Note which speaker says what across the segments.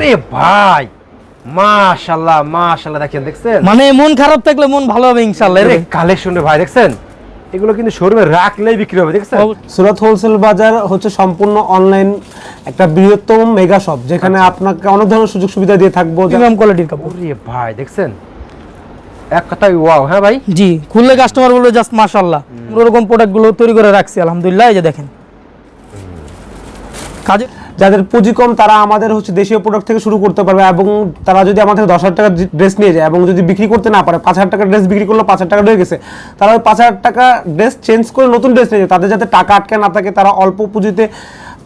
Speaker 1: ওরে ভাই মাশাআল্লাহ মাশাআল্লাহ দেখেন দেখছেন?
Speaker 2: মানে মন খারাপ থাকলে মন ভালো হবে ইনশাল্লাহ
Speaker 1: আরে কালেকশন রে ভাই দেখছেন? এগুলো কিন্তু শোরুমে রাখলেই বিক্রি হবে দেখছেন?
Speaker 3: সুরাত হোলসেল বাজার হচ্ছে সম্পূর্ণ অনলাইন একটা বৃহত্তম মেগা শপ যেখানে আপনাকে অনেক ধরনের সুযোগ সুবিধা দিয়ে থাকব।
Speaker 2: প্রিমিয়াম কোয়ালিটির কাপড়।
Speaker 1: ওরে ভাই দেখছেন? এক কথায় ওয়াও হ্যাঁ ভাই?
Speaker 2: জি খুললে কাস্টমার বলবে জাস্ট মাশাল্লাহ। ওরকম প্রোডাক্টগুলো তৈরি করে রাখছি আলহামদুলিল্লাহ এই যে দেখেন। কাজে
Speaker 3: যাদের পুঁজি কম তারা আমাদের হচ্ছে দেশীয় প্রোডাক্ট থেকে শুরু করতে পারবে এবং তারা যদি আমাদের দশ হাজার টাকার ড্রেস নিয়ে যায় এবং যদি বিক্রি করতে না পারে পাঁচ হাজার টাকার ড্রেস বিক্রি করল পাঁচ হাজার টাকা রয়ে গেছে তারা ওই পাঁচ হাজার টাকা ড্রেস চেঞ্জ করে নতুন ড্রেস নিয়ে যায়। তাদের যাতে টাকা আটকে না থাকে তারা অল্প পুঁজিতে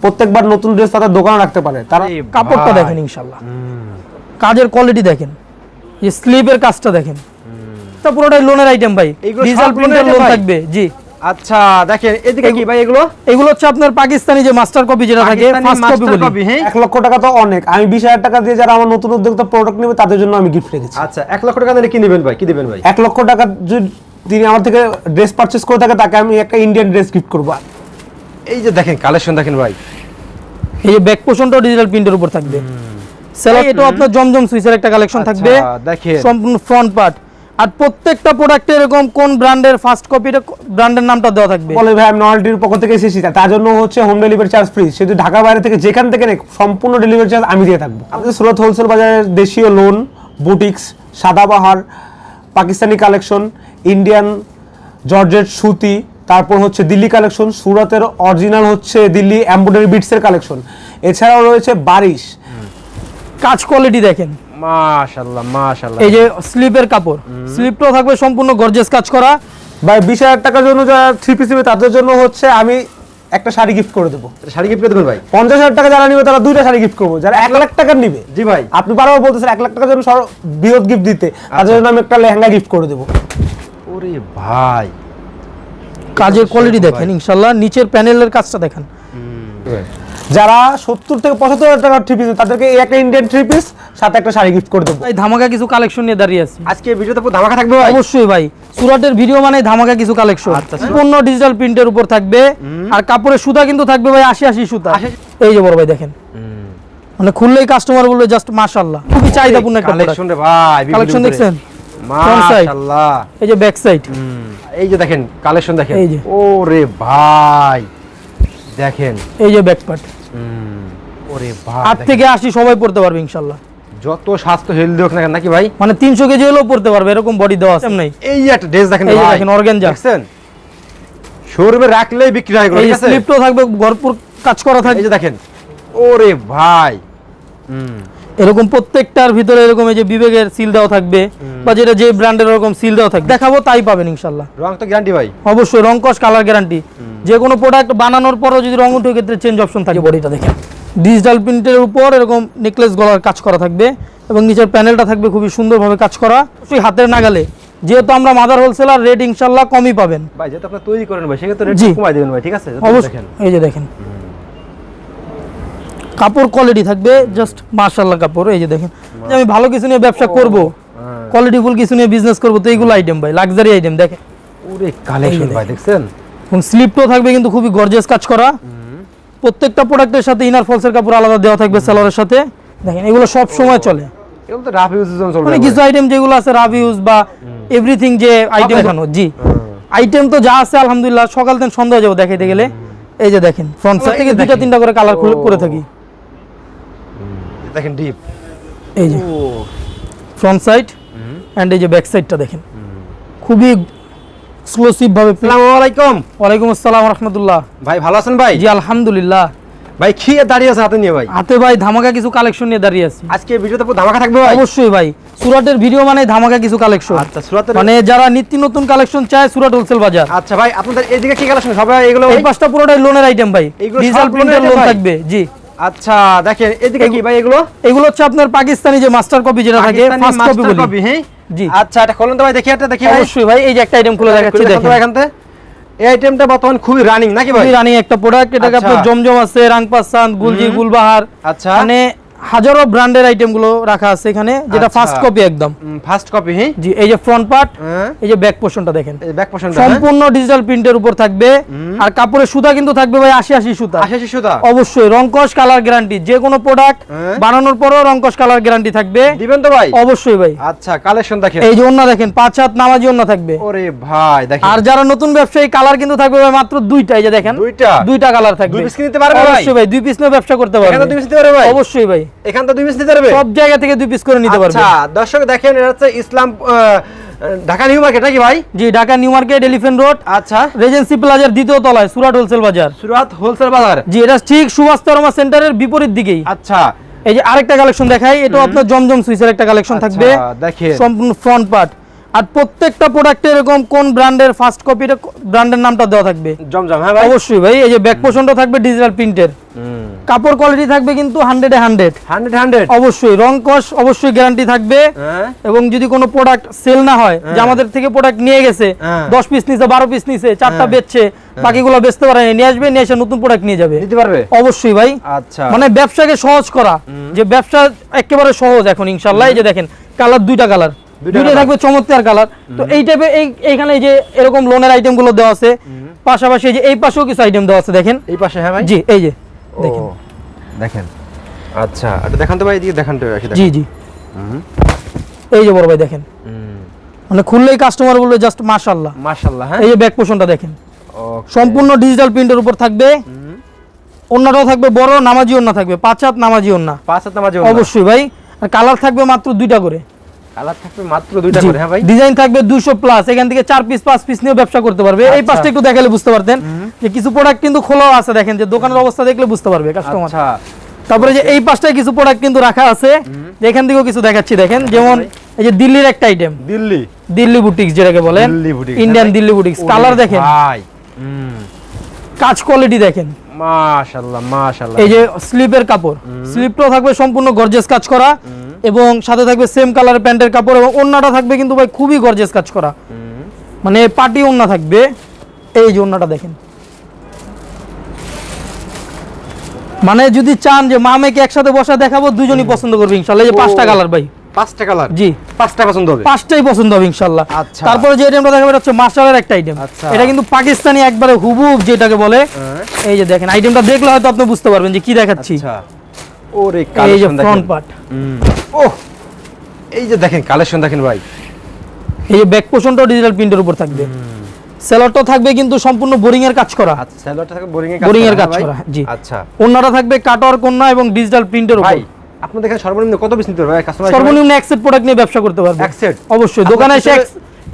Speaker 3: প্রত্যেকবার নতুন ড্রেস তাদের দোকানে রাখতে পারে। তারা
Speaker 2: কাপড়টা দেখেন ইনশাল্লাহ কাজের কোয়ালিটি দেখেন স্লিপের কাজটা দেখেন। তা পুরোটাই লোনের আইটেম ভাই। Digital printer loan? থাকবে জি।
Speaker 1: আচ্ছা দেখেন এদিকে কি ভাই এগুলো?
Speaker 2: এগুলো হচ্ছে আপনার পাকিস্তানি যে মাস্টার কপি যেটা থাকে ফার্স্ট কপি বলি।
Speaker 1: copy, হ্যাঁ?
Speaker 3: লক্ষ টাকা তো অনেক। আমি বিশ হাজার টাকা দিয়ে যারা আমার নতুন উদ্যোক্তা প্রোডাক্ট নেবে তাদের জন্য আমি গিফট রেখেছি।
Speaker 1: আচ্ছা এক লক্ষ টাকা দিলে কি নেবেন ভাই? কি দিবেন ভাই?
Speaker 3: এক লক্ষ টাকা যদি তিনি আমার থেকে ড্রেস পারচেস করে থাকে তাকে আমি একটা ইন্ডিয়ান ড্রেস গিফট করব।
Speaker 1: এই যে দেখেন কালেকশন দেখেন ভাই।
Speaker 2: এই যে ব্যাক পোর্শনটাও ডিজিটাল প্রিন্টের উপর থাকবে। সেলার এটাও আপনার জমজম সুইসের একটা কালেকশন
Speaker 1: আচ্ছা,
Speaker 2: থাকবে।
Speaker 1: দেখেন।
Speaker 2: সম্পূর্ণ ফ্রন্ট পার্ট আর প্রত্যেকটা প্রোডাক্টে এরকম কোন ব্র্যান্ডের ফার্স্ট কপিটা ব্র্যান্ডের নামটা দেওয়া থাকবে?
Speaker 3: বলে ভাই আমি নয়ালটির পক্ষ থেকে এসেছি তার জন্য হচ্ছে হোম ডেলিভারি চার্জ ফ্রি সেটা ঢাকা বাইরে থেকে যেখান থেকে নেই সম্পূর্ণ ডেলিভারি চার্জ আমি দিয়ে থাকব। আমাদের সুরত হোলসেল বাজারের দেশীয় lawn boutiques Sadabahar Pakistani collection Indian georgette সুতি তারপর হচ্ছে দিল্লি কালেকশন সুরতের অরিজিনাল হচ্ছে দিল্লি এমব্রয়ডারি বিটসের কালেকশন এছাড়াও রয়েছে বারিশ।
Speaker 2: কাজ কোয়ালিটি দেখেন।
Speaker 1: মাশাআল্লাহ মাশাআল্লাহ।
Speaker 2: এই যে স্লিপের কাপড় স্লিপটাও থাকবে সম্পূর্ণ গর্জেস কাজ করা।
Speaker 3: ভাই বিশ হাজার টাকার জন্য যারা থ্রি পিস নেবে তাদের জন্য হচ্ছে আমি একটা শাড়ি গিফট করে দেবো।
Speaker 1: শাড়ি গিফট করে দেবেন ভাই?
Speaker 3: পঞ্চাশ হাজার টাকা যারা নিবে তারা দুইটা শাড়ি গিফট করব। যারা এক লাখ টাকার নিবে
Speaker 1: জি ভাই।
Speaker 3: আপনি বারবার বলতেছেন এক লাখ টাকার জন্য বৃহৎ গিফট দিতে তাদের জন্য আমি একটা লেহেঙ্গা গিফট করে দেবো।
Speaker 1: ওরে ভাই।
Speaker 2: কাজের কোয়ালিটি
Speaker 1: ভাই।
Speaker 2: দেখেন ইনশাল্লাহ নিচের প্যানেলের কাজটা দেখেন।
Speaker 3: যারা সত্তর থেকে পঁচাত্তর হাজার টাকার থ্রি পিস তাদেরকে একটা ইন্ডিয়ান থ্রি পিস সাথে একটা শাড়ি গিফট করে দেবো।
Speaker 2: এই ধামাকা কিছু কালেকশন নিয়ে দাঁড়িয়ে আছি।
Speaker 1: আজকে ভিডিওতে পুরো ধামাকা থাকবে
Speaker 2: অবশ্যই ভাই। সুরাটের ভিডিও মানে ধামাকা কিছু কালেকশন সম্পূর্ণ ডিজিটাল প্রিন্টের উপর থাকবে। আর কাপড়ের সুতা কিন্তু থাকবে ভাই আশি আশি সুতা। এই যে বড় ভাই দেখেন। মানে খুললেই কাস্টমার বলবে জাস্ট মাশাআল্লাহ। খুবই চাহিদাপূর্ণ একটা
Speaker 1: কালেকশন রে ভাই
Speaker 2: কালেকশন দেখছেন?
Speaker 1: মাশাআল্লাহ।
Speaker 2: এই যে ব্যাক সাইড
Speaker 1: এই যে দেখেন কালেকশন দেখেন।
Speaker 2: এই যে।
Speaker 1: ওরে ভাই। দেখেন।
Speaker 2: এই যে ব্যাক পার্ট
Speaker 1: ওরে
Speaker 2: আট থেকে আসি সবাই পড়তে পারবে ইনশাআল্লাহ
Speaker 1: যত স্বাস্থ্য হেলদি হোক না কেন নাকি ভাই?
Speaker 2: মানে তিনশো কেজি হলেও পড়তে পারবে এরকম বডি দেওয়া আছে নাই
Speaker 1: এই একটা ড্রেস দেখেন ভাই
Speaker 2: দেখেন, organza।
Speaker 1: দেখছেন? শোরুমে রাখলেই বিক্রি হয় ঠিক আছে?
Speaker 2: স্লিপটাও থাকবে ভরপুর কাজ করা
Speaker 1: এই যে দেখেন ওরে ভাই হুম।
Speaker 2: এরকম প্রত্যেকটার ভিতরে এরকম এই যে বিবেকের সিল দেওয়া থাকবে বা যেটা যে ব্র্যান্ডের এরকম সিল দেওয়া থাকবে। দেখাবো তাই পাবেন ইনশাল্লাহ।
Speaker 1: রং তো গ্যারান্টি ভাই।
Speaker 2: অবশ্যই রং কস কালার গ্যারান্টি যে কোনো প্রোডাক্ট বানানোর পরও যদি রং উঠে ক্ষেত্রে চেঞ্জ অপশন থাকে বডিটা দেখেন। ডিজিটাল প্রিন্টের উপর এরকম নেকলেস গলার কাজ করা থাকবে এবং নিচের প্যানেলটা থাকবে খুবই সুন্দরভাবে কাজ করা। অবশ্যই হাতের নাগালে। যেহেতু আমরা মাদার হোলসেলার রেট ইনশাল্লাহ কমই পাবেন।
Speaker 1: ভাই যেহেতু আপনি তৈরি করেন ভাই সেক্ষেত্রে রেট কমাই দেবেন ভাই ঠিক আছে?
Speaker 2: অবশ্যই। এই যে দেখেন। কাপড় কোয়ালিটি থাকবে জাস্ট মার্শাল্লাহ কাপড় এই যে দেখেন। যে আমি ভালো কিছু নিয়ে ব্যবসা করব
Speaker 1: হ্যাঁ।
Speaker 2: কোয়ালিটিফুল কিছু নিয়ে বিজনেস করব তো এইগুলো আইটেম ভাই লাক্সারি আইটেম দেখেন।
Speaker 1: ওরে কালেকশন ভাই দেখছেন?
Speaker 2: এবং স্লিপটাও থাকবে কিন্তু খুবই গর্জিয়াস কাজ করা। প্রত্যেকটা প্রোডাক্টের সাথে ইনার ফলসের কাপড় আলাদা দেওয়া থাকবে সেলারের সাথে। দেখেন এগুলো সব সময় চলে।
Speaker 1: এগুলো তো রাফ জন্য চলবে
Speaker 2: মানে কিছু আইটেম যেগুলো আছে রাভ ইউজ বা এভরিথিং যে আইটেম দেখানো জি। আইটেম তো যা আছে আলহামদুলিল্লাহ সকাল দিন সন্ধ্যা হয়ে যাব দেখাইতে গেলে। এই যে দেখেন ফ্রন্ট সাইড থেকে
Speaker 1: যে
Speaker 2: দুইটা তিনটা করে কালার করে থাকি।
Speaker 1: দেখেন ডিপ
Speaker 2: এই যে। ফ্রন্ট সাইড অ্যান্ড এই যে ব্যাক সাইডটা দেখেন। খুবই এক্সক্লুসিভ ভাবে
Speaker 1: আসসালামু আলাইকুম।
Speaker 2: ওয়ালাইকুম আসসালাম রহমতুল্লাহ।
Speaker 1: ভাই ভালো আছেন ভাই?
Speaker 2: জি আলহামদুলিল্লাহ।
Speaker 1: ভাই কি দাঁড়িয়ে আছে হাতে নিয়ে ভাই?
Speaker 2: হাতে ভাই ধামাকা কিছু কালেকশন নিয়ে দাঁড়িয়ে আছি।
Speaker 1: আজকে ভিডিওতে ধামাকা থাকবে ভাই?
Speaker 2: অবশ্যই ভাই। সুরাটের ভিডিও মানে ধামাকা কিছু কালেকশন
Speaker 1: আচ্ছা সুরাতের
Speaker 2: মানে যারা নিত্য নতুন কালেকশন চায় সুরাট হোলসেল বাজার।
Speaker 1: আচ্ছা ভাই আপনাদের এইদিকে কি কালেকশন সবাই এগুলো
Speaker 2: এই পাঁচটা পুরোটাই লোনের আইটেম ভাই। ডিজিটাল প্রিন্টার লোন থাকবে। জি।
Speaker 1: আচ্ছা দেখেন এদিকে কি ভাই এগুলো
Speaker 2: এগুলো হচ্ছে আপনার পাকিস্তানি যে মাস্টার কপি যেটা থাকে ফার্স্ট কপি বলি
Speaker 1: হ্যাঁ
Speaker 2: জি।
Speaker 1: আচ্ছা এটা খুলুন তো ভাই দেখি এটা দেখি
Speaker 2: অবশ্যই ভাই এই যে একটা আইটেম খুলে দেখাচ্ছি
Speaker 1: দেখুন তো
Speaker 2: দেখেন
Speaker 1: ভাই এখান থেকে। এই আইটেমটা বর্তমান খুবই রানিং নাকি ভাই
Speaker 2: রানিং একটা প্রোডাক্ট এটাকে
Speaker 1: আচ্ছা।
Speaker 2: আপনার জমজম আছে রাংপাসান গুলজি গুলবাহার
Speaker 1: আচ্ছা।
Speaker 2: মানে হাজারো ব্র্যান্ডের আইটেমগুলো রাখা আছে এখানে যেটা
Speaker 1: আচ্ছা।
Speaker 2: ফার্স্ট কপি একদম।
Speaker 1: ফার্স্ট কপি হ্যাঁ
Speaker 2: জি এই যে ফ্রন্ট পার্ট
Speaker 1: হ্যাঁ।
Speaker 2: এই যে ব্যাক পোর্শনটা দেখেন।
Speaker 1: এই ব্যাক পোর্শনটা
Speaker 2: সম্পূর্ণ ডিজিটাল প্রিন্টের উপর থাকবে। আর কাপড়ের সুতা কিন্তু থাকবে ভাই আশি আশি সুতা।
Speaker 1: আশি সুতা?
Speaker 2: অবশ্যই রংকশ কালার গ্যারান্টি যে কোনো প্রোডাক্ট
Speaker 1: হ্যাঁ।
Speaker 2: বানানোর পরেও রংকশ কালার গ্যারান্টি থাকবে।
Speaker 1: দিবেন তো ভাই?
Speaker 2: অবশ্যই ভাই।
Speaker 1: আচ্ছা কালেকশন দেখেন।
Speaker 2: এই যে অন্য দেখেন পাঁচ হাত নামাজি অন্য থাকবে।
Speaker 1: ওরে ভাই দেখেন।
Speaker 2: আর যারা নতুন ব্যবসায়ী কালার কিন্তু থাকবে ভাই মাত্র দুইটা এই যে দেখেন।
Speaker 1: দুইটা?
Speaker 2: দুইটা কালার থাকবে।
Speaker 1: দুই কি নিতে পারবে ভাই?
Speaker 2: অবশ্যই ভাই দুই পিস নিয়ে ব্যবসা করতে
Speaker 1: এখানে
Speaker 2: পারবে।
Speaker 1: দুই পিস নিতে পারবে ভাই?
Speaker 2: অবশ্যই ভাই।
Speaker 1: এখান দুই পিস নিতে পারবে?
Speaker 2: সব জায়গা থেকে দুই পিস করে নিতে পারবে।
Speaker 1: আচ্ছা দর্শক দেখেন এটা হচ্ছে ইসলাম ঢাকা নিউ মার্কেট নাকি ভাই?
Speaker 2: জি Dhaka New Market Elephant Road
Speaker 1: আচ্ছা।
Speaker 2: রেজেন্সি প্লাজার দ্বিতীয় তলায় সুরাট হোলসেল বাজার।
Speaker 1: সুরাত হোলসেল বাজার।
Speaker 2: জি এটা ঠিক সুভাষ তরমা সেন্টারের বিপরীত দিকেই।
Speaker 1: আচ্ছা।
Speaker 2: এই যে আরেকটা কালেকশন দেখাই এটা আপনার জমজম সুইসের একটা কালেকশন
Speaker 1: আচ্ছা,
Speaker 2: থাকবে।
Speaker 1: দেখেন।
Speaker 2: সম্পূর্ণ ফ্রন্ট পার্ট আর প্রত্যেকটা প্রোডাক্টে এরকম কোন ব্র্যান্ডের ফার্স্ট কপিটা ব্র্যান্ডের নামটা দেওয়া থাকবে?
Speaker 1: জমজম হ্যাঁ ভাই।
Speaker 2: অবশ্যই ভাই এই যে ব্যাক পোর্শনটা থাকবে ডিজিটাল প্রিন্টের কাপড় কোয়ালিটি থাকবে কিন্তু হান্ড্রেডে হান্ড্রেড
Speaker 1: হান্ড্রেড হান্ড্রেড
Speaker 2: অবশ্যই রং কস অবশ্যই গ্যারান্টি থাকবে।
Speaker 1: হ্যাঁ।
Speaker 2: এবং যদি কোনো প্রোডাক্ট সেল না হয় যে আমাদের থেকে প্রোডাক্ট নিয়ে গেছে
Speaker 1: হ্যাঁ।
Speaker 2: দশ পিস নিছে বারো পিস নিছে চারটা বেচছে বাকিগুলো বেচতে পারে নিয়ে আসবে নিয়ে এসে নতুন প্রোডাক্ট নিয়ে যাবে।
Speaker 1: নিতে পারবে?
Speaker 2: অবশ্যই ভাই।
Speaker 1: আচ্ছা।
Speaker 2: মানে ব্যবসাকে সহজ করা। যে ব্যবসা একেবারে সহজ এখন ইনশাল্লাহ এই যে দেখেন কালার দুইটা কালার
Speaker 1: দুইটা
Speaker 2: থাকবে চমৎকার কালার তো এই টাইপের এই এইখানে এই যে এরকম লোনের আইটেমগুলো দেওয়া আছে পাশাপাশি এই যে এই পাশেও কিছু আইটেম দেওয়া আছে দেখেন।
Speaker 1: এই পাশে হ্যাঁ ভাই?
Speaker 2: জি এই যে দেখেন।
Speaker 1: দেখেন। আচ্ছা এটা দেখান তো ভাই এদিকে দেখান তো
Speaker 2: জি জি। এই যে বড় ভাই দেখেন। মানে খুললেই কাস্টমার বলবে জাস্ট মাশাআল্লাহ।
Speaker 1: মাশাআল্লাহ হ্যাঁ?
Speaker 2: এই যে ব্যাক পোর্শনটা দেখেন. সম্পূর্ণ ডিজিটাল প্রিন্টের উপর থাকবে। অন্যটাও থাকবে বড় নামাজি অন্য থাকবে। পাঁচ হাত নামাজি অন্য।
Speaker 1: পাঁচ হাত নামাজ
Speaker 2: অবশ্যই ভাই। আর কালার থাকবে মাত্র দুইটা করে।
Speaker 1: কালার থাকবে মাত্র দুইটা করে হ্যাঁ ভাই?
Speaker 2: ডিজাইন থাকবে 200 প্লাস এখান থেকে চার পিস পাঁচ পিস নিয়ে ব্যবসা করতে পারবে। এই
Speaker 1: আচ্ছা।
Speaker 2: পাশটা একটু দেখালে বুঝতে পারতেন। যে কিছু প্রোডাক্ট কিন্তু খোলাও আছে দেখেন যে দোকানের অবস্থা দেখলে বুঝতে পারবে কাস্টমার
Speaker 1: আচ্ছা।
Speaker 2: তারপরে যে এই পাশটায় কিছু প্রোডাক্ট কিন্তু রাখা আছে। এখান থেকেও কিছু দেখাচ্ছি দেখেন যেমন এই যে দিল্লির একটা আইটেম
Speaker 1: দিল্লি?
Speaker 2: দিল্লি বুটিক্স যেটাকে বলেন। ইন্ডিয়ান
Speaker 1: হ্যাঁ
Speaker 2: দিল্লি বুটিক্স কালার দেখেন।
Speaker 1: ভাই
Speaker 2: কাজ কোয়ালিটি দেখেন।
Speaker 1: মাশাআল্লাহ মাশাআল্লাহ।
Speaker 2: এই যে স্লিপের কাপড়। স্লিপটাও থাকবে সম্পূর্ণ গর্জেস কাজ করা। এবং সাথে থাকবে সেম কালারের প্যান্টের কাপড় এবং ওন্নাটা থাকবে কিন্তু ভাই খুবই গর্জেস কাজ করা। মানে পার্টি ওন্না থাকবে। এই যে ওন্নাটা দেখেন। মানে যদি চান যে মামেকে একসাথে বসা দেখাবো দুজনই পছন্দ করবে ইনশাল্লাহ। এই যে পাঁচটা কালার ভাই।
Speaker 1: পাঁচটা কালার
Speaker 2: জি।
Speaker 1: পাঁচটা পছন্দ হবে?
Speaker 2: পাঁচটাই পছন্দ হবে ইনশাল্লাহ।
Speaker 1: আচ্ছা।
Speaker 2: তারপরে যে আইটেমটা দেখাবো এটা হচ্ছে একটা আইটেম
Speaker 1: আচ্ছা।
Speaker 2: এটা কিন্তু পাকিস্তানি একবারে হুবুব যেটাকে বলে।
Speaker 1: হ্যাঁ।
Speaker 2: এই যে দেখেন আইটেমটা দেখলে হয়তো আপনি বুঝতে পারবেন যে কি দেখাচ্ছি।
Speaker 1: আচ্ছা। ওরে
Speaker 2: এই যে ফ্রন্ট পার্ট
Speaker 1: ওহ এই যে দেখেন কালেকশন দেখেন ভাই।
Speaker 2: এই ব্যাক পোর্শনটাও ডিজিটাল প্রিন্টের উপর থাকবে। সেলরটাও থাকবে কিন্তু সম্পূর্ণ বোরিং এর কাজ করা।
Speaker 1: আচ্ছা স্যালোয়ারটা থাকবে বোরিং এর
Speaker 2: Boring এর কাজ করা, জি।
Speaker 1: আচ্ছা।
Speaker 2: অন্যটা থাকবে কাটওয়ার কন্যা এবং ডিজিটাল প্রিন্টের উপর
Speaker 1: ভাই আপনাদের এখানে সর্বনিম্ন কত পিস নিতে পারবে কাস্টমার
Speaker 2: সর্বনিম্ন এক সেট প্রোডাক্ট নিয়ে ব্যবসা করতে পারবে।
Speaker 1: এক?
Speaker 2: অবশ্যই দোকানে এসে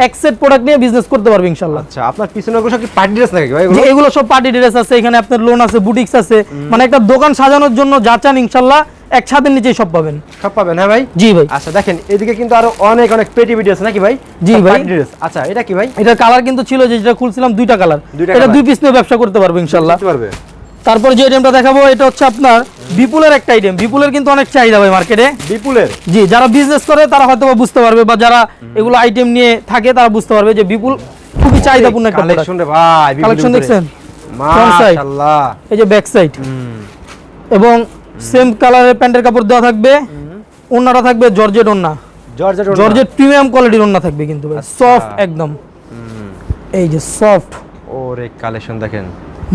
Speaker 2: এক সেট প্রোডাক্ট নিয়ে বিজনেস করতে পারবে ইনশাল্লাহ
Speaker 1: আচ্ছা আপনার পিছনে ওগুলো সব পার্টি ড্রেস নাকি ভাই এগুলো?
Speaker 2: সব পার্টি ড্রেস আছে এখানে আপনার লোন আছে বুটিক্স আছে। মানে একটা দোকান সাজানোর জন্য যা চান ইনশাল্লাহ এক ছাদের নিচেই সব পাবেন।
Speaker 1: সব পাবেন হ্যাঁ ভাই?
Speaker 2: জি ভাই।
Speaker 1: আচ্ছা দেখেন এদিকে কিন্তু আরও অনেক অনেক পেটি ভিডিও আছে নাকি ভাই?
Speaker 2: জি ভাই।
Speaker 1: আচ্ছা এটা কি ভাই?
Speaker 2: এটার কালার কিন্তু ছিল যে যেটা খুলছিলাম দুইটা কালার এটা দুই পিস নিয়ে ব্যবসা করতে পারবে
Speaker 1: পারবে।
Speaker 2: তারপর যে আইটেমটা দেখাবো এটা হচ্ছে আপনার বিপুলের একটা আইটেম বিপুলের কিন্তু অনেক চাহিদা ভাই মার্কেটে
Speaker 1: বিপুলের?
Speaker 2: জি যারা বিজনেস করে তারা হয়তো বুঝতে পারবে বা যারা এগুলো আইটেম নিয়ে থাকে তারা বুঝতে পারবে যে বিপুল খুবই চাহিদাপূর্ণ একটা
Speaker 1: কালেকশন রে ভাই
Speaker 2: কালেকশন দেখছেন?
Speaker 1: মাশাআল্লাহ।
Speaker 2: এই যে ব্যাক সাইড এবং সেম কালারের প্যান্টের কাপড় দেওয়া থাকবে। ওন্নাটা থাকবে জর্জেট ওন্না
Speaker 1: জর্জেট ওড়না।
Speaker 2: জর্জেট প্রিমিয়াম কোয়ালিটির ওন্না থাকবে কিন্তু
Speaker 1: আচ্ছা।
Speaker 2: সফট একদম। এই যে সফট
Speaker 1: ওরে কালেকশন দেখেন।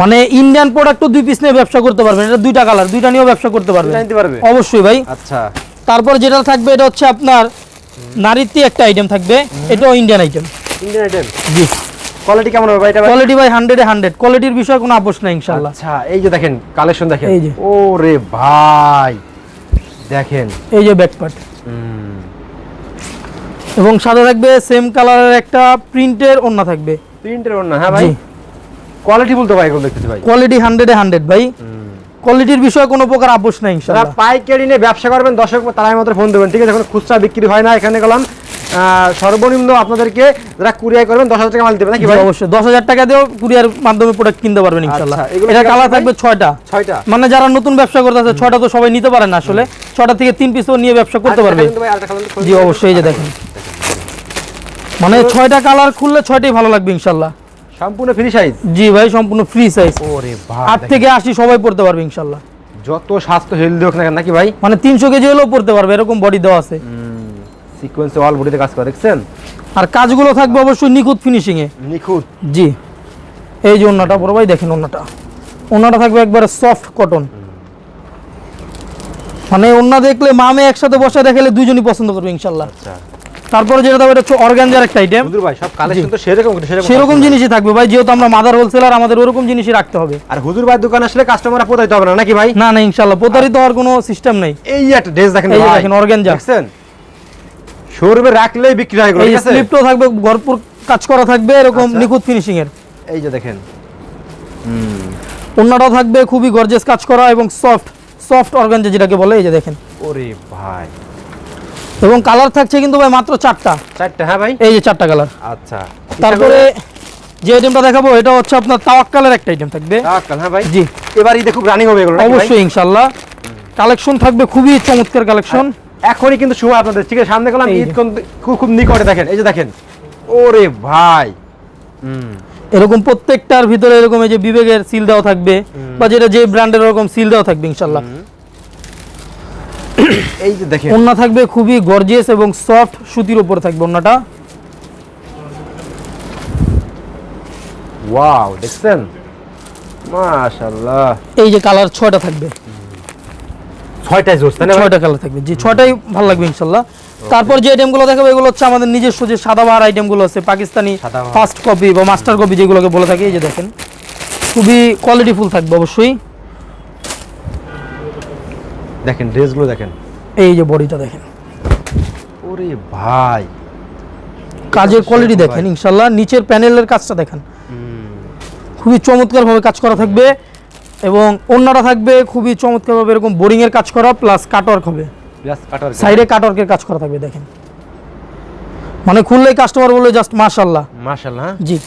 Speaker 2: মানে ইন্ডিয়ান প্রোডাক্টও দুই পিস নিয়ে ব্যবসা করতে পারবেন। এটা দুইটা কালার দুইটা নিয়েও ব্যবসা করতে পারবেন? অবশ্যই ভাই।
Speaker 1: আচ্ছা।
Speaker 2: তারপর যেটা থাকবে এটা হচ্ছে আপনার নারীতি একটা আইটেম থাকবে। এটাও ইন্ডিয়ান আইটেম
Speaker 1: ইন্ডিয়ান আইটেম
Speaker 2: জি।
Speaker 1: কোয়ালিটি কেমন হবে এটা
Speaker 2: কোয়ালিটি ভাই কোয়ালিটির বিষয়ে কোনো আপোষ নাই
Speaker 1: আচ্ছা এই যে দেখেন কালেকশন দেখেন।
Speaker 2: এই যে।
Speaker 1: ওরে ভাই দেখেন।
Speaker 2: এই যে ব্যাক পার্ট এবং সাথে থাকবে সেম কালারের একটা প্রিন্টের ওন্না থাকবে।
Speaker 1: প্রিন্টের ওড়না হ্যাঁ ভাই? কোয়ালিটি বলতে ভাই এগুলো দেখতেছি ভাই।
Speaker 2: কোয়ালিটি হান্ড্রেডে হান্ড্রেড ভাই। কোয়ালিটির বিষয়ে কোনো প্রকার আপোষ নাই
Speaker 1: যারা
Speaker 2: ইনশাল্লাহ।
Speaker 1: পাইকারি নিয়ে ব্যবসা করবেন দর্শক তারাই মাত্র ফোন দেবেন। ঠিক আছে এখন খুচরা বিক্রি হয় না এখানে গেলাম। সর্বনিম্ন আপনাদেরকে যারা কুরিয়ার করবেন দশ হাজার টাকা মাল দেবেন নাকি ভাই?
Speaker 2: অবশ্যই। দশ হাজার টাকা দিয়েও কুরিয়ার মাধ্যমে প্রোডাক্ট কিনতে পারবেন ইনশাল্লাহ।
Speaker 1: আচ্ছা,
Speaker 2: এটা কালার থাকবে ছয়টা।
Speaker 1: ছয়টা।
Speaker 2: মানে যারা নতুন ব্যবসা করতে আছে ছয়টা তো সবাই নিতে পারে না আসলে। ছয়টা থেকে তিন পিসও নিয়ে ব্যবসা করতে পারবে।
Speaker 1: কালার খুলে
Speaker 2: জি অবশ্যই এই যে দেখেন। মানে ছয়টা কালার খুললে ছয়টাই ভালো লাগবে ইনশাল্লাহ।
Speaker 1: সম্পূর্ণ ফ্রি সাইজ
Speaker 2: জি ভাই সম্পূর্ণ ফ্রি সাইজ
Speaker 1: ওরে ভাই
Speaker 2: আট থেকে আশি সবাই পড়তে পারবে ইনশাল্লাহ।
Speaker 1: যত স্বাস্থ্য হেলদি হোক না কেন নাকি ভাই?
Speaker 2: মানে তিনশো কেজি হলেও পড়তে পারবে এরকম বডি দেওয়া আছে।
Speaker 1: সিকোয়েন্সে অল বডিতে কাজ করে দেখছেন?
Speaker 2: আর কাজগুলো থাকবে অবশ্যই নিখুঁত ফিনিশিং এ।
Speaker 1: নিখুঁত।
Speaker 2: জি। এই যে ওন্নাটা বড় ভাই দেখেন ওন্নাটা। ওন্নাটা থাকবে একবারে সফট কটন মানে ওন্না দেখলে মামে একসাথে বসে দেখালে দুজনই পছন্দ করবে ইনশাল্লাহ।
Speaker 1: আচ্ছা।
Speaker 2: তারপরে যেটা থাকবে এটা হচ্ছে অর্গানজার একটা আইটেম
Speaker 1: ভাই সব কালেকশন তো সেরকম
Speaker 2: সেরকম জিনিসই থাকবে ভাই যেহেতু আমরা মাদার হোলসেলার আমাদের ওরকম জিনিসই রাখতে হবে।
Speaker 1: আর হুজুর ভাই দোকান আসলে কাস্টমাররা প্রতারিত হবে না নাকি ভাই?
Speaker 2: না না ইনশাল্লাহ প্রতারিত হওয়ার কোনো সিস্টেম নেই।
Speaker 1: এই একটা ড্রেস দেখেন
Speaker 2: এই
Speaker 1: ভাই
Speaker 2: দেখেন, organza।
Speaker 1: দেখছেন? শোরুমে রাখলেই বিক্রি হয়
Speaker 2: এই স্লিপটাও থাকবে ভরপুর কাজ করা থাকবে এরকম
Speaker 1: আচ্ছা।
Speaker 2: নিখুঁত ফিনিশিং এর।
Speaker 1: এই যে দেখেন।
Speaker 2: ওন্নাটাও থাকবে খুবই গর্জিয়াস কাজ করা এবং সফট সফট অর্গানজা যেটাকে বলে এই যে দেখেন।
Speaker 1: ওরে ভাই।
Speaker 2: এবং কালার থাকছে কিন্তু ভাই মাত্র চারটা।
Speaker 1: চারটা হ্যাঁ ভাই?
Speaker 2: এই যে চারটা কালার।
Speaker 1: আচ্ছা।
Speaker 2: তারপরে যে আইটেমটা দেখাবো এটা হচ্ছে আপনার তাওয়াক্কালের একটা আইটেম থাকবে।
Speaker 1: তাওয়াক্কাল, হ্যাঁ ভাই?
Speaker 2: জি।
Speaker 1: এবার ঈদে খুব রানিং হবে এগুলো
Speaker 2: অবশ্যই ইনশাল্লাহ। কালেকশন থাকবে খুবই চমৎকার কালেকশন।
Speaker 1: এখনই কিন্তু সময় আপনাদের। ঠিক আছে সামনে গেলাম ঈদ খুব খুব নিকটে দেখেন। এই যে দেখেন। ওরে ভাই। হুম।
Speaker 2: এরকম প্রত্যেকটার ভিতরে এরকম এই যে বিবেকের সিল দেওয়া থাকবে বা যেটা যে ব্র্যান্ডের এরকম সিল দেওয়া থাকবে ইনশাল্লাহ।
Speaker 1: এই যে দেখেন।
Speaker 2: ওন্না থাকবে খুবই গর্জিয়াস এবং সফট সুতির উপর থাকবে ওন্নাটা
Speaker 1: ওয়াও দেখছেন? মাশাআল্লাহ।
Speaker 2: এই যে কালার ছয়টা থাকবে।
Speaker 1: ছয়টাই জোস তাই না ভাই?
Speaker 2: ছয়টা কালার থাকবে। জি ছয়টাই ভালো লাগবে ইনশাল্লাহ তারপর যে আইটেমগুলো দেখাবো এগুলো হচ্ছে আমাদের নিজস্ব যে সাদাবাহার আইটেমগুলো আছে পাকিস্তানি ফার্স্ট কপি বা মাস্টার কপি যেগুলোকে বলে থাকে এই যে দেখেন। খুবই কোয়ালিটিফুল থাকবে অবশ্যই।
Speaker 1: দেখেন ড্রেসগুলো দেখেন।
Speaker 2: এই যে বডিটা দেখেন।
Speaker 1: ওরে ভাই।
Speaker 2: কাজের কোয়ালিটি দেখেন। ইনশাল্লাহ। নিচের প্যানেলের কাজটা দেখেন। খুবই চমৎকারভাবে কাজ করা থাকবে এবং অন্যটা থাকবে খুবই চমৎকারভাবে এরকম বোরিংয়ের কাজ করা প্লাস কাটওয়ার্ক হবে। সাইডে কাটওয়ার্কের কাজ করা থাকবে দেখেন। মানে খুললেই কাস্টমার বলবে জাস্ট মাশাল্লাহ
Speaker 1: মাশাআল্লাহ হ্যাঁ?
Speaker 2: জি।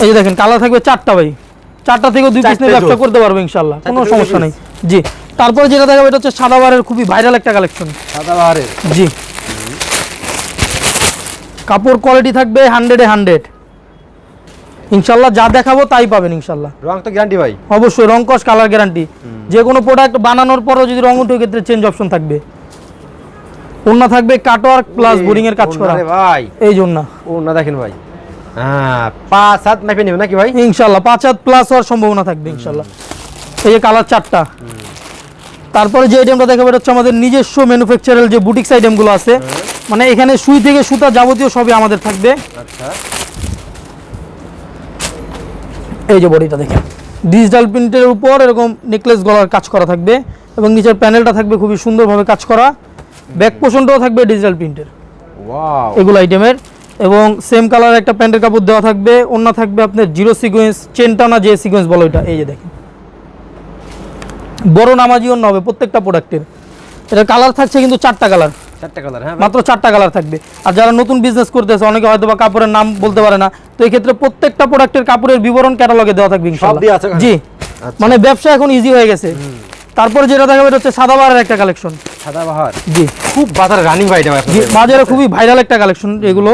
Speaker 2: এই যে দেখেন কালার থাকবে চারটা ভাই। চারটা থেকে দুই পিস নিয়ে ব্যবসা করতে পারব ইনশাল্লাহ কোনো সমস্যা। নেই। জি। তারপরে যেটা দেখাবো এটা হচ্ছে সাদাবারের খুবই ভাইরাল একটা কালেকশন
Speaker 1: সাদা বাহারের
Speaker 2: জি। কাপড় কোয়ালিটি থাকবে হান্ড্রেডে হান্ড্রেড ইনশাল্লাহ যা দেখাবো তাই পাবেন ইনশাল্লাহ।
Speaker 1: রং তো গ্যারান্টি ভাই।
Speaker 2: অবশ্যই রং কস কালার গ্যারান্টি যে কোনো প্রোডাক্ট বানানোর পরও যদি রং উঠে ক্ষেত্রে চেঞ্জ অপশন থাকবে। ওন্না থাকবে কাটওয়ার্ক প্লাস বোরিং এর কাজ করা।
Speaker 1: ভাই।
Speaker 2: এই জন্য
Speaker 1: ও না দেখেন ভাই। হ্যাঁ পাঁচ সাত মাইপে নেবে নাকি ভাই?
Speaker 2: ইনশাল্লাহ পাঁচ হাত প্লাস হওয়ার সম্ভাবনা থাকবে ইনশাল্লাহ। এই যে কালার চারটা। তারপরে যে আইটেমটা দেখাবো এটা হচ্ছে আমাদের নিজস্ব ম্যানুফ্যাকচারাল যে বুটিক্স আইটেমগুলো আছে। মানে এখানে সুই থেকে সুতা যাবতীয় সবই আমাদের থাকবে।
Speaker 1: আচ্ছা।
Speaker 2: এই যে বডিটা দেখেন। ডিজিটাল প্রিন্টের উপর এরকম নেকলেস গলার কাজ করা থাকবে এবং নিচের প্যানেলটা থাকবে খুবই সুন্দরভাবে কাজ করা। ব্যাক পোষণটাও থাকবে ডিজিটাল প্রিন্টের
Speaker 1: ওয়াও
Speaker 2: এগুলো আইটেমের এবং সেম কালার একটা প্যান্টের কাপড় দেওয়া থাকবে। অন্য থাকবে আপনার জিরো সিকোয়েন্স চেন টানা যে সিকোয়েন্স বলো এটা এই যে দেখেন। বড় নামাজি অন্য হবে প্রত্যেকটা প্রোডাক্টের। এটা কালার থাকছে কিন্তু চারটা কালার।
Speaker 1: চারটা কালার হ্যাঁ?
Speaker 2: মাত্র চারটা কালার থাকবে। আর যারা নতুন বিজনেস করতেছে অনেকে হয়তো বা কাপড়ের নাম বলতে পারে না। তো এই ক্ষেত্রে প্রত্যেকটা প্রোডাক্টের কাপড়ের বিবরণ ক্যাটালগে দেওয়া থাকবে জি।
Speaker 1: আচ্ছা।
Speaker 2: মানে ব্যবসা এখন ইজি হয়ে গেছে। তারপরে যেটা দেখাবে হচ্ছে সাদাবারের একটা কালেকশন
Speaker 1: সাদা বাহার?
Speaker 2: জি।
Speaker 1: খুব বাজার রানিং ভাই
Speaker 2: জি বাজারে খুবই ভাইরাল একটা কালেকশন এগুলো।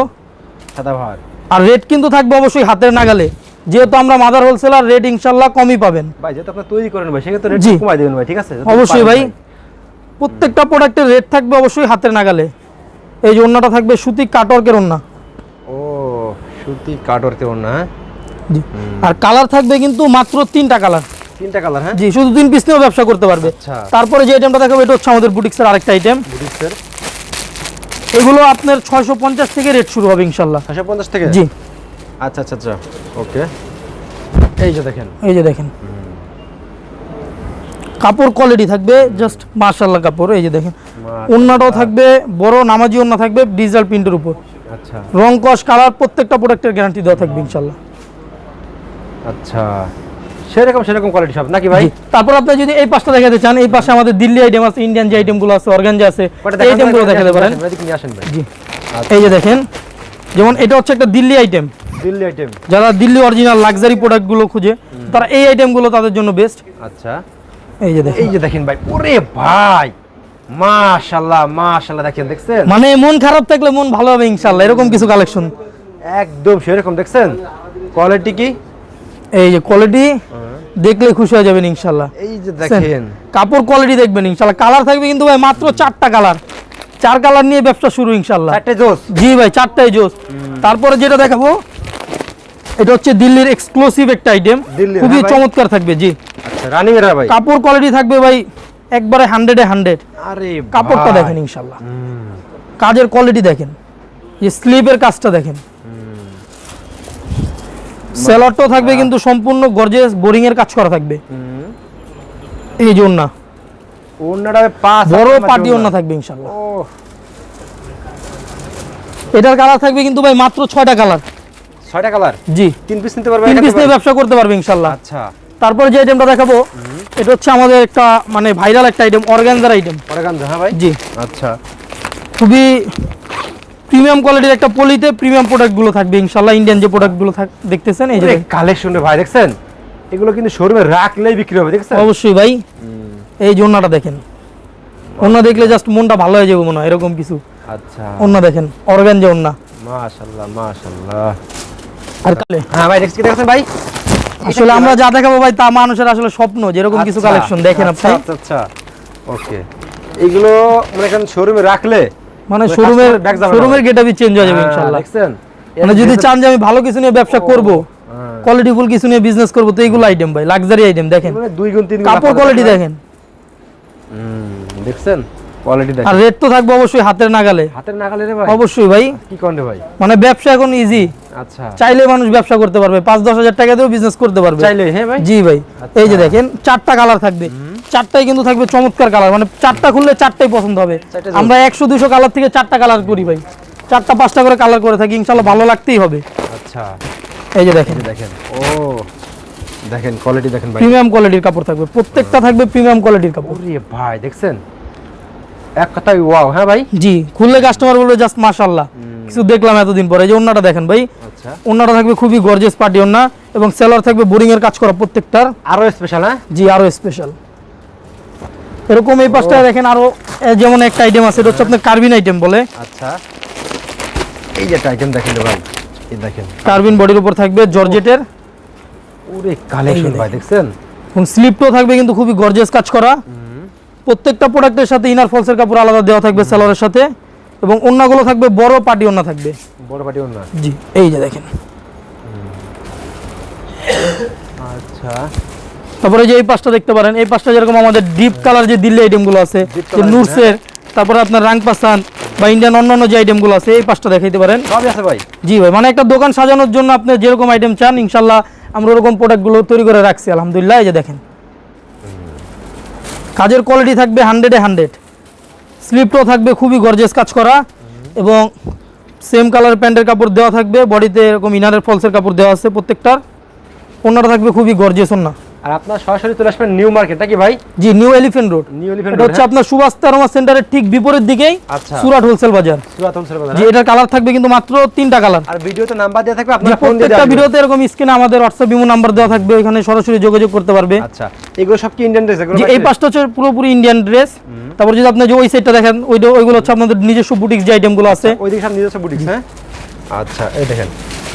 Speaker 1: সাদা বাহার।
Speaker 2: আর রেট কিন্তু থাকবে অবশ্যই হাতের নাগালে। যেহেতু আমরা মাদার হোলসেলার রেট ইনশাল্লাহ কমই পাবেন।
Speaker 1: ভাই যেহেতু আপনি তৈরি করেন ভাই সেক্ষেত্রে রেট কমাই দেবেন ভাই ঠিক আছে?
Speaker 2: অবশ্যই ভাই। প্রত্যেকটা প্রোডাক্টের রেট থাকবে অবশ্যই হাতের নাগালে। এই যে অন্যটা থাকবে সুতি কাটওয়ার্কের ওন্না
Speaker 1: ও সুতি কাটরতে ওর না হ্যাঁ?
Speaker 2: জি। আর কালার থাকবে কিন্তু মাত্র তিনটা কালার
Speaker 1: তিনটা কালার হ্যাঁ?
Speaker 2: জি শুধু তিন পিস নিয়েও ব্যবসা করতে পারবে।
Speaker 1: আচ্ছা।
Speaker 2: তারপরে যে আইটেমটা দেখাবো এটা হচ্ছে আমাদের বুটিক্সের আরেকটা আইটেম
Speaker 1: বুটিক্সের?
Speaker 2: এগুলো আপনার ছয়শো পঞ্চাশ থেকে রেট শুরু হবে
Speaker 1: ছশো পঞ্চাশ থেকে?
Speaker 2: জি।
Speaker 1: আচ্ছা আচ্ছা আচ্ছা। ওকে। এই যে দেখেন।
Speaker 2: এই যে দেখেন। কাপড় কোয়ালিটি থাকবে জাস্ট মার্শাল্লাহ কাপড় এই যে দেখেন। ওন্নাটাও থাকবে বড় নামাজি ওন্না থাকবে ডিজিটাল প্রিন্টের উপর।
Speaker 1: আচ্ছা।
Speaker 2: রং কস কালার প্রত্যেকটা প্রোডাক্টের গ্যারান্টি দেওয়া থাকবে ইনশাল্লাহ
Speaker 1: আচ্ছা। সেরকম সেরকম কোয়ালিটি সব। নাকি ভাই?
Speaker 2: তারপর আপনি যদি এই পাশটা দেখাতে চান এই পাশে আমাদের দিল্লি আইটেম আছে ইন্ডিয়ান যে আইটেমগুলো আছে অর্গানজা আছে এই আইটেমগুলো দেখাতে পারেন। জি। এই যে দেখেন যেমন এটা হচ্ছে একটা দিল্লি আইটেম
Speaker 1: দিল্লি আইটেম
Speaker 2: যারা দিল্লি অরিজিনাল লাক্সারি প্রোডাক্টগুলো খুঁজে তারা এই আইটেমগুলো তাদের জন্য বেস্ট
Speaker 1: আচ্ছা।
Speaker 2: এই যে দেখেন।
Speaker 1: এই যে দেখেন ভাই ওরে ভাই! মাশাআল্লাহ মাশাআল্লাহ দেখেন দেখছেন?
Speaker 2: মানে মন খারাপ থাকলে মন ভালো হবে ইনশাল্লাহ এরকম কিছু কালেকশন
Speaker 1: একদম সেরকম দেখছেন? কোয়ালিটি কি?
Speaker 2: এই যে কোয়ালিটি দেখলে খুশি হয়ে যাবেন ইনশাল্লাহ
Speaker 1: এই যে দেখেন।
Speaker 2: কাপড় কোয়ালিটি দেখবেন ইনশাল্লাহ কালার থাকবে কিন্তু ভাই মাত্র চারটা কালার চার কালার নিয়ে ব্যবসা শুরু ইনশাল্লাহ
Speaker 1: চারটে জোস?
Speaker 2: জি ভাই চারটাই জোস। তারপরে যেটা দেখাবো এটা হচ্ছে দিল্লির এক্সক্লুসিভ একটা আইটেম খুবই
Speaker 1: হ্যাঁ
Speaker 2: চমৎকার থাকবে জি।
Speaker 1: আচ্ছা রানিং এর ভাই।
Speaker 2: কাপড় কোয়ালিটি থাকবে ভাই একবারে হান্ড্রেডে হান্ড্রেড
Speaker 1: আরে
Speaker 2: কাপড়টা দেখেন ইনশাল্লাহ কাজের কোয়ালিটি দেখেন। যে স্লিপের কাজটা দেখেন। সেলরটাও থাকবে কিন্তু সম্পূর্ণ গর্জেস বোরিং এর কাজ করা থাকবে। এই যে ওন্না
Speaker 1: ওড়নাটা পাঁচ
Speaker 2: বড় পার্টি। ওন্না থাকবে ইনশাল্লাহ
Speaker 1: ও
Speaker 2: এটার কালার থাকবে কিন্তু ভাই মাত্র ছয়টা কালার
Speaker 1: ছয়টা কালার
Speaker 2: জি।
Speaker 1: তিন পিস নিতে পারবে
Speaker 2: তিন পিস নিয়ে ব্যবসা করতে পারবে ইনশাল্লাহ।
Speaker 1: আচ্ছা।
Speaker 2: তারপরে যে আইটেমটা দেখাবো এটা হচ্ছে আমাদের একটা মানে ভাইরাল একটা আইটেম অর্গানজার আইটেম
Speaker 1: অর্গানজা হ্যাঁ ভাই?
Speaker 2: জি।
Speaker 1: আচ্ছা।
Speaker 2: খুবই প্রিমিয়াম কোয়ালিটির একটা পলিতে প্রিমিয়াম প্রোডাক্টগুলো থাকবে ইনশাল্লাহ ইন্ডিয়ান যে প্রোডাক্টগুলো দেখতেছেন এই যে।
Speaker 1: কালেকশন ভাই দেখছেন? এগুলো কিন্তু শোরুমে রাখলেই বিক্রি হবে দেখছেন?
Speaker 2: অবশ্যই ভাই। এই ওন্নাটা দেখেন। ওন্না দেখলে জাস্ট মনটা ভালো হয়ে যাবে মনে হয় এরকম কিছু।
Speaker 1: আচ্ছা।
Speaker 2: ওন্না দেখেন অর্গান যে ওন্না
Speaker 1: মাশাআল্লাহ মাশাআল্লাহ।
Speaker 2: আর কালে?
Speaker 1: হ্যাঁ ভাই দেখছি দেখছেন ভাই?
Speaker 2: আসলে আমরা যা দেখাবো ভাই তা মানুষের আসলে স্বপ্ন যেরকম কিছু
Speaker 1: আচ্ছা,
Speaker 2: কালেকশন দেখেন
Speaker 1: আচ্ছা,
Speaker 2: আপনি।
Speaker 1: আচ্ছা আচ্ছা ওকে। এগুলো মনে করেন শোরুমে রাখলে
Speaker 2: মানে শোরুমের শোরুমের। গেটাবি চেঞ্জ হয়ে যাবে
Speaker 1: হ্যাঁ,
Speaker 2: ইনশাআল্লাহ
Speaker 1: দেখছেন?
Speaker 2: মানে যদি চান যে আমি ভালো কিছু নিয়ে ব্যবসা করব
Speaker 1: হ্যাঁ।
Speaker 2: কোয়ালিটিফুল কিছু নিয়ে বিজনেস করব তো এইগুলো আইটেম ভাই লাক্সারি আইটেম দেখেন।
Speaker 1: মানে দুই গুণ তিন গুণ
Speaker 2: কাপড় কোয়ালিটি দেখেন।
Speaker 1: হুম, দেখছেন? কোয়ালিটি
Speaker 2: আর রেট তো থাকবে অবশ্যই হাতের নাগালে।
Speaker 1: হাতের নাগালে রে ভাই।
Speaker 2: অবশ্যই ভাই।
Speaker 1: কি কন্ডে ভাই?
Speaker 2: মানে ব্যবসা এখন ইজি
Speaker 1: আচ্ছা।
Speaker 2: চাইলে মানুষ ব্যবসা করতে পারবে পাঁচ দশ হাজার টাকা দিয়েও বিজনেস করতে পারবে।
Speaker 1: চাইলে হ্যাঁ ভাই।
Speaker 2: জি ভাই
Speaker 1: আচ্ছা।
Speaker 2: এই যে দেখেন চারটা কালার থাকবে। চারটাই কিন্তু থাকবে চমৎকার কালার মানে চারটা খুললে চারটাই পছন্দ হবে। আমরা একশো দুশো কালার থেকে চারটা কালার করি ভাই। চারটা পাঁচটা করে কালার করে থাকি ইনশাল্লাহ ভালো লাগতেই হবে।
Speaker 1: আচ্ছা।
Speaker 2: এই যে দেখেন।
Speaker 1: দেখেন। ও দেখেন কোয়ালিটি দেখেন ভাই।
Speaker 2: প্রিমিয়াম কোয়ালিটির কাপড় থাকবে প্রত্যেকটা থাকবে প্রিমিয়াম কোয়ালিটির কাপড়।
Speaker 1: ওরে ভাই দেখছেন? এক কথায় ওয়াও হ্যাঁ ভাই?
Speaker 2: জি খুললে কাস্টমার বলবে জাস্ট মাশাল্লাহ কিছু দেখলাম এতদিন পরে যে ওন্নাটা দেখেন ভাই।
Speaker 1: আচ্ছা।
Speaker 2: ওন্নাটা থাকবে খুবই গর্জিয়াস পার্টি ওন্না এবং সেলার থাকবে বোরিং এর কাজ করা প্রত্যেকটার।
Speaker 1: আরও স্পেশাল হ্যাঁ?
Speaker 2: জি আরও স্পেশাল এরকম এই পাশটা দেখেন আরও যেমন একটা আইটেম আছে এটা হচ্ছে আপনার কার্বিন আইটেম বলে।
Speaker 1: আচ্ছা। এই যে আইটেম দেখেন ভাই এই দেখেন।
Speaker 2: কার্বিন বডির উপর থাকবে জর্জেটের
Speaker 1: ওরে কালেকশন ভাই দেখছেন?
Speaker 2: এবং স্লিপটাও থাকবে কিন্তু খুবই গর্জিয়াস কাজ করা। প্রত্যেকটা প্রোডাক্টের সাথে ইনার ফলসের কাপড় আলাদা দেওয়া থাকবে সেলারের সাথে। এবং অন্যগুলো থাকবে বড় পার্টি অন্য থাকবে।
Speaker 1: বড় পাটি না
Speaker 2: জি এই যে দেখেন।
Speaker 1: আচ্ছা।
Speaker 2: তারপরে যে এই পাশটা দেখতে পারেন এই পাশটা যেরকম আমাদের ডিপ কালার যে দিল্লি আইটেমগুলো আছে যে
Speaker 1: colour,
Speaker 2: নুটসের তারপরে আপনার রাং পাসান বা ইন্ডিয়ান অন্যান্য যে আইটেমগুলো আছে এই পাশটা দেখাইতে পারেন।
Speaker 1: সবই আছে ভাই।
Speaker 2: জি ভাই মানে একটা দোকান সাজানোর জন্য আপনি যেরকম আইটেম চান ইনশাল্লাহ আমরা ওরকম প্রোডাক্টগুলো তৈরি করে রাখছি আলহামদুলিল্লাহ এই যে দেখেন। কাজের কোয়ালিটি থাকবে হান্ড্রেডে হান্ড্রেড স্লিপটাও থাকবে, খুবই গর্জেস কাজ করা। এবং সেম কালার প্যান্টের কাপড় দেওয়া থাকবে বডিতে এরকম ইনারের ফলসের কাপড় দেওয়া আছে প্রত্যেকটার। ওনারা থাকবে খুবই গর্জেস অন্য
Speaker 1: আর আপনার সরাসরি চলে আসবেন নিউ মার্কেট নাকি ভাই?
Speaker 2: জি New Elephant Road.
Speaker 1: New Elephant
Speaker 2: এটা হচ্ছে আপনার সুভাষ তারমা সেন্টারের ঠিক বিপরীত দিকেই
Speaker 1: আচ্ছা।
Speaker 2: সুরাট হোলসেল বাজার।
Speaker 1: সুরাত হোলসেল বাজার
Speaker 2: জি
Speaker 1: হ্যাঁ?
Speaker 2: এটার কালার থাকবে কিন্তু মাত্র তিনটা কালার
Speaker 1: আর ভিডিওতে নাম্বার দেওয়া থাকবে আপনারা ফোন দিয়ে
Speaker 2: প্রত্যেকটা ভিডিওতে এরকম স্ক্রিনে আমাদের হোয়াটসঅ্যাপ ইমো নাম্বার দেওয়া থাকবে ওখানে সরাসরি যোগাযোগ করতে পারবে।
Speaker 1: আচ্ছা এগুলো সব কি ইন্ডিয়ান ড্রেস এগুলো
Speaker 2: এই পাঁচটা হচ্ছে পুরোপুরি ইন্ডিয়ান ড্রেস তারপর যদি আপনি যে ওই সাইডটা দেখেন ওইটা ওইগুলো হচ্ছে আপনাদের নিজস্ব বুটিক্স যে আইটেমগুলো আছে।
Speaker 1: ওইদিকে সব নিজস্ব বুটিক্স হ্যাঁ? আচ্ছা এই দেখেন।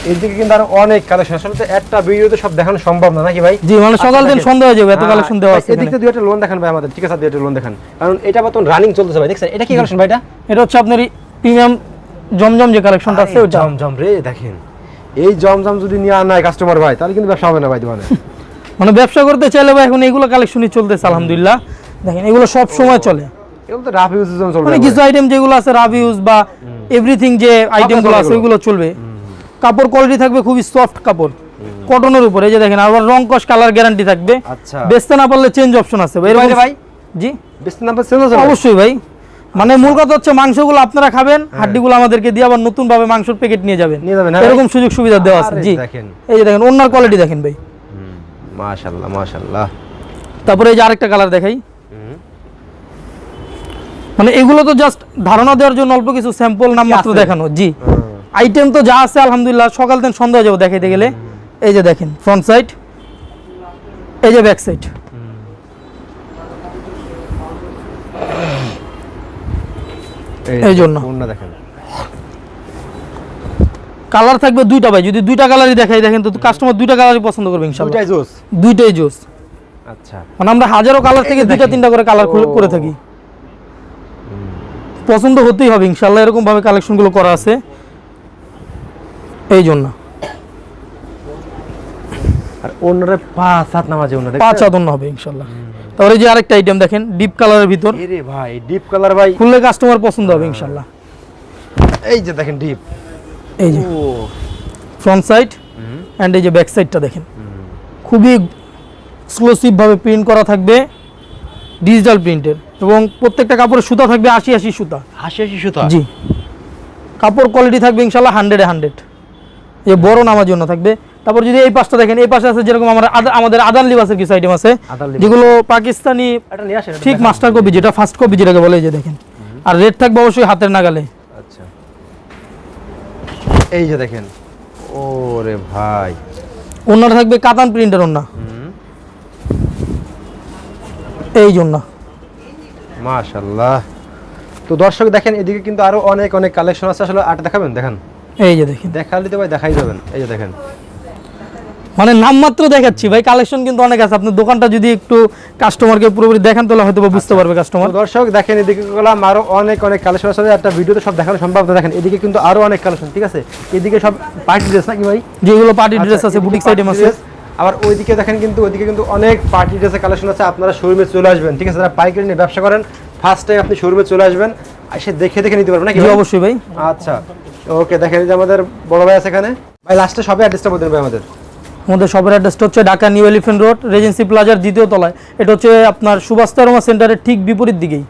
Speaker 1: এইদিকে কিন্তু আরও অনেক কালেকশন আসলে তো একটা ভিডিওতে সব দেখানো সম্ভব না নাকি ভাই?
Speaker 2: জি মানে সকাল দিন সন্ধ্যা হয়ে যাবে এত কালেকশন দেওয়া আছে
Speaker 1: এদিক দুই একটা লোন দেখান ভাই আমাদের। ঠিক আছে দুই একটা লোন দেখান। কারণ এটা বর্তমান রানিং চলতেছে ভাই দেখছেন? এটা কি কালেকশন ভাই এটা
Speaker 2: এটা হচ্ছে আপনার প্রিমিয়াম জমজম যে কালেকশনটা আছে ওটা
Speaker 1: জমজম রে দেখেন। এই জমজম যদি নিয়ে আনায় কাস্টমার ভাই তাহলে কিন্তু ব্যবসা হবে না ভাই দোকানে।
Speaker 2: মানে ব্যবসা করতে চাইলে ভাই এখন এগুলো কালেকশনই চলতেছে আলহামদুলিল্লাহ। দেখেন এগুলো সব সময় চলে।
Speaker 1: এগুলো তো রাফ ইউজের জন্য চলবে
Speaker 2: মানে কিছু আইটেম যেগুলো আছে রাব ইউজ বা এভরিথিং যে আইটেমগুলো আছে
Speaker 1: চলে
Speaker 2: ওইগুলো চলবে। কাপড় কোয়ালিটি থাকবে খুবই সফট কাপড়। কটনের উপরে এই যে দেখেন আবার রং কস কালার গ্যারান্টি থাকবে।
Speaker 1: আচ্ছা।
Speaker 2: বেচতে না পারলে চেঞ্জ অপশন আছে। ভাই,
Speaker 1: ভাই
Speaker 2: জি?
Speaker 1: বেশি নাম্বার চেঞ্জ আছে?
Speaker 2: অবশ্যই ভাই। মানে মূল কথা হচ্ছে মাংসগুলো আপনারা খাবেন হাড্ডিগুলো আমাদেরকে দিয়ে আবার নতুন ভাবে মাংসের প্যাকেট নিয়ে যাবেন।
Speaker 1: নিয়ে যাবেন, হ্যাঁ।
Speaker 2: এরকম সুযোগ সুবিধা দেওয়া আছে। জি।
Speaker 1: দেখেন।
Speaker 2: এই যে দেখেন অন্যার কোয়ালিটি দেখেন ভাই।
Speaker 1: মাশাআল্লাহ মাশাআল্লাহ।
Speaker 2: তারপরে এই যে আরেকটা কালার দেখাই। মানে এগুলো তো জাস্ট ধারণা দেওয়ার জন্য অল্প কিছু স্যাম্পল নাম মাত্র দেখানো। জি। আইটেম তো যা আছে আলহামদুলিল্লাহ সকাল দিন সন্ধ্যা যাবে দেখাইতে গেলে। এই যে দেখেন ফ্রন্ট সাইড এই যে ব্যাক সাইড এই জন্য।
Speaker 1: দেখেন?
Speaker 2: কালার থাকবে দুইটা ভাই যদি দুইটা কালারই দেখাই দেখেন তো কাস্টমার দুইটা কালারই পছন্দ করবে ইনশাআল্লাহ।
Speaker 1: দুইটাই জোস
Speaker 2: দুইটাই জোস
Speaker 1: আচ্ছা।
Speaker 2: মানে আমরা হাজারো কালার থেকে দুইটা তিনটা করে কালার। করে থাকি। পছন্দ হতেই হবে ইনশাল্লাহ এরকম ভাবে কালেকশনগুলো করা আছে। এই জন্য
Speaker 1: আর অন্যরা পাঁচ হাত নামাজে অন্য
Speaker 2: পাঁচ আদন্য হবে ইনশাল্লাহ। তারপরে এই যে আরেকটা আইটেম দেখেন ডিপ কালারের ভিতর।
Speaker 1: এরে ভাই ডিপ কালার ভাই।
Speaker 2: খুললে কাস্টমার পছন্দ হবে ইনশাল্লাহ।
Speaker 1: এই যে দেখেন ডিপ
Speaker 2: এই যে। ফ্রন্ট সাইড অ্যান্ড এই যে ব্যাক সাইডটা দেখেন। খুবই এক্সক্লুসিভ ভাবে প্রিন্ট করা থাকবে ডিজিটাল প্রিন্টের এবং প্রত্যেকটা কাপড়ের সুতা থাকবে আশি আশি সুতা।
Speaker 1: হাসি হাসি সুতা?
Speaker 2: জি। কাপড় কোয়ালিটি থাকবে ইনশাল্লাহ হান্ড্রেডে হান্ড্রেড এই বড় নামার জন্য থাকবে। তারপর যদি এই পাশটা দেখেন এই পাশে আছে যেরকম আমার আমাদের আদান লিবাসের কিছু আইটেম আছে। যেগুলো পাকিস্তানি ঠিক মাস্টার কপি যেটা ফার্স্ট কপি যেটাকে বলে যে দেখেন। আর রেট থাকবে অবশ্যই হাতের নাগালে।
Speaker 1: আচ্ছা। এই যে দেখেন ওরে ভাই।
Speaker 2: ওনার থাকবে কাতান প্রিন্টের ওনা এই জন্য
Speaker 1: মাশাল্লাহ তো দর্শক দেখেন এদিকে কিন্তু আরও অনেক অনেক কালেকশন আছে। আসলে আট দেখাবেন দেখেন।
Speaker 2: এই যে দেখেন।
Speaker 1: দেখালে তো ভাই দেখাই যাবেন। এই যে দেখেন।
Speaker 2: মানে নামমাত্র দেখাচ্ছি। ভাই কালেকশন কিন্তু অনেক আছে। আপনার দোকানটা যদি একটু কাস্টমারকে পুরোপুরি দেখান তাহলে হয়তো বুঝতে পারবে কাস্টমার
Speaker 1: দর্শক দেখেন এদিকে গেলাম আরও অনেক অনেক কালেকশন আছে। একটা ভিডিওতে সব দেখানো সম্ভব না। দেখেন এদিকে কিন্তু আরও অনেক কালেকশন ঠিক আছে? এদিকে সব পার্টি ড্রেস নাকি ভাই?
Speaker 2: যেগুলো পার্টি ড্রেস
Speaker 1: আচ্ছা,
Speaker 2: আছে বুটিক আইটেম আছে।
Speaker 1: আবার ওইদিকে দেখেন কিন্তু ওইদিকে কিন্তু অনেক পার্টি ড্রেসের কালেকশন আছে। আপনারা শোরুমে চলে আসবেন ঠিক আছে? যারা পাইকারি নিয়ে ব্যবসা করেন ফার্স্ট টাইম আপনি শোরুমে চলে আসবেন। এসে দেখে দেখে নিতে পারবেন নাকি
Speaker 2: অবশ্যই ভাই।
Speaker 1: আচ্ছা। ওকে, দেখেন যে আমাদের বড় ভাই আছে এখানে। ভাই লাস্টে সবে অ্যাড্রেসটা বলে দেবে আমাদের।
Speaker 2: আমাদের সবের অ্যাড্রেসটা হচ্ছে Dhaka New Elephant Road Regency প্লাজার দ্বিতীয় তলায়। এটা হচ্ছে আপনার সুভাষ সেন্টারের ঠিক বিপরীত দিকেই।